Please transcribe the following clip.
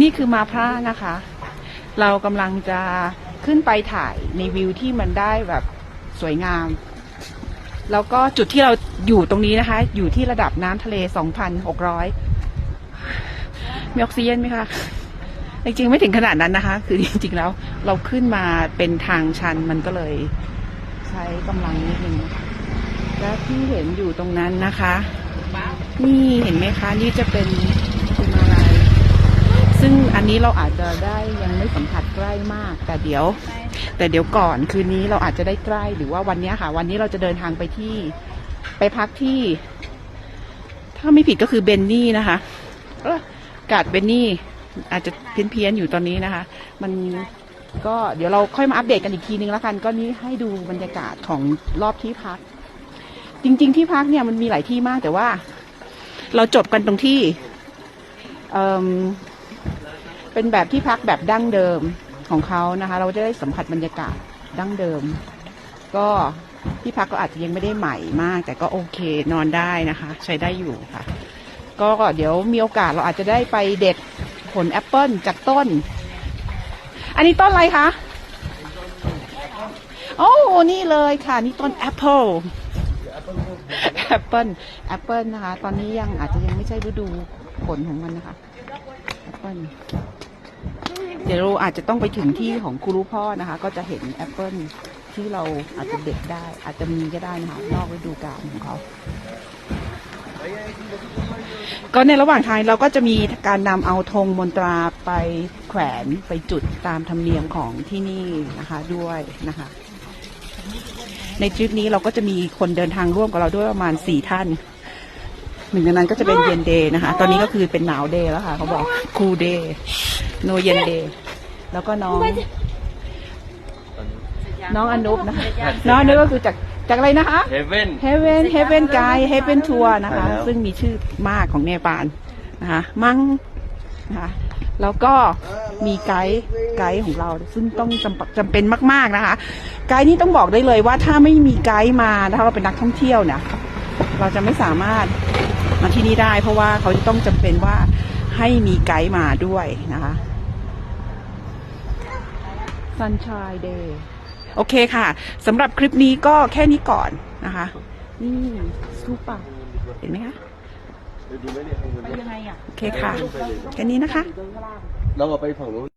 นี่คือมาพระนะคะ เรากำลังจะขึ้นไปถ่ายในวิวที่มันได้แบบสวยงาม แล้วก็จุดที่เราอยู่ตรงนี้นะคะ อยู่ที่ระดับน้ำทะเล 2,600 มีออกซิเจนไหมคะจริงๆไม่ถึงขนาดนั้นนะคะ คือจริงๆแล้วเราขึ้นมาเป็นทางชันมันก็เลยใช้กำลังนิดนึงและที่เห็นอยู่ตรงนั้นนะคะ นี่เห็นไหมคะ นี่จะเป็น ซึ่งอันนี้เราอาจจะได้ยังไม่สัมผัสใกล้มาก แต่เดี๋ยว แต่เดี๋ยวก่อนคืนนี้เราอาจจะได้ใกล้หรือว่าวันนี้ค่ะ วันนี้เราจะเดินทางไปที่ไปพักที่ ถ้าไม่ผิดก็คือเบนนี่นะคะเออกาดเบนนี่อาจจะเพี้ยนเพียนๆอยู่ตอนนี้นะคะ มันก็เดี๋ยวเราค่อยมาอัปเดตกันอีกทีนึงแล้วกัน ก็นี้ให้ดูบรรยากาศของรอบที่พัก จริง ๆ ที่พักเนี่ยมันมีหลายที่มากแต่ว่า เราจบกันตรงที่ เป็นแบบที่พักแบบดั้งเดิมของเขานะคะ เราจะได้สัมผัสบรรยากาศดั้งเดิม ก็ที่พักก็อาจจะยังไม่ได้ใหม่มาก แต่ก็โอเคนอนได้นะคะ ใช้ได้อยู่ค่ะ ก็เดี๋ยวมีโอกาสเราอาจจะได้ไปเด็ดผลแอปเปิลจากต้น อันนี้ต้นอะไรคะโอ้นี่เลยค่ะ นี่ต้นแอปเปิลแอปเปิลแอปเปิลนะคะ ตอนนี้ยังอาจจะยังไม่ใช่ฤดูผลของมันนะคะแอปเปิล เดี๋ยวเราอาจจะต้องไปถึงที่ของครูพ่อนะคะ ก็จะเห็นแอปเปิลที่เราอาจจะเด็ดได้ อาจจะมีก็ได้นะคะนอกฤดูกาลของเขา ก็ในระหว่างทางเราก็จะมีการนำเอาธงมนตราไปแขวนไปจุดตามธรรมเนียมของที่นี่นะคะด้วยนะคะ ในทริปนี้เราก็จะมีคนเดินทางร่วมกับเราด้วยประมาณสี่ท่านหนึ่งในนั้นก็จะเป็นเย็นเดย์นะคะ ตอนนี้ก็คือเป็นหนาวเดย์แล้วค่ะ เขาบอกคูเดย์ โนเย็นเดย์แล้วก็น้อง น้องอนุปนะคะน้องอนุปก็คือจากจากอะไรนะคะ เฮเว่น Heaven Heaven Guide Heaven Tour นะคะ ใช่แล้ว ซึ่งมีชื่อมากของเนปาลนะคะ มั่งนะคะแล้วก็มีไกด์ไกด์ของเรา ซึ่งต้องจำปจำเป็นมาก ๆนะคะ ไกด์นี่ต้องบอกได้เลยว่าถ้าไม่มีไกด์มานะคะเราเป็นนักท่องเที่ยวเนี่ยเราจะไม่สามารถมาที่นี่ได้ เพราะว่าเขาจะต้องจำเป็นว่าให้มีไกด์มาด้วยนะคะ Sunshine Day โอเคค่ะสำหรับคลิปนี้ก็แค่นี้ก่อนนะคะ นี่ซูปะเห็นไหมคะดูไหมเนี่ยโอเคค่ะ แค่นี้นะคะ เราเอาไปฝั่งนู้น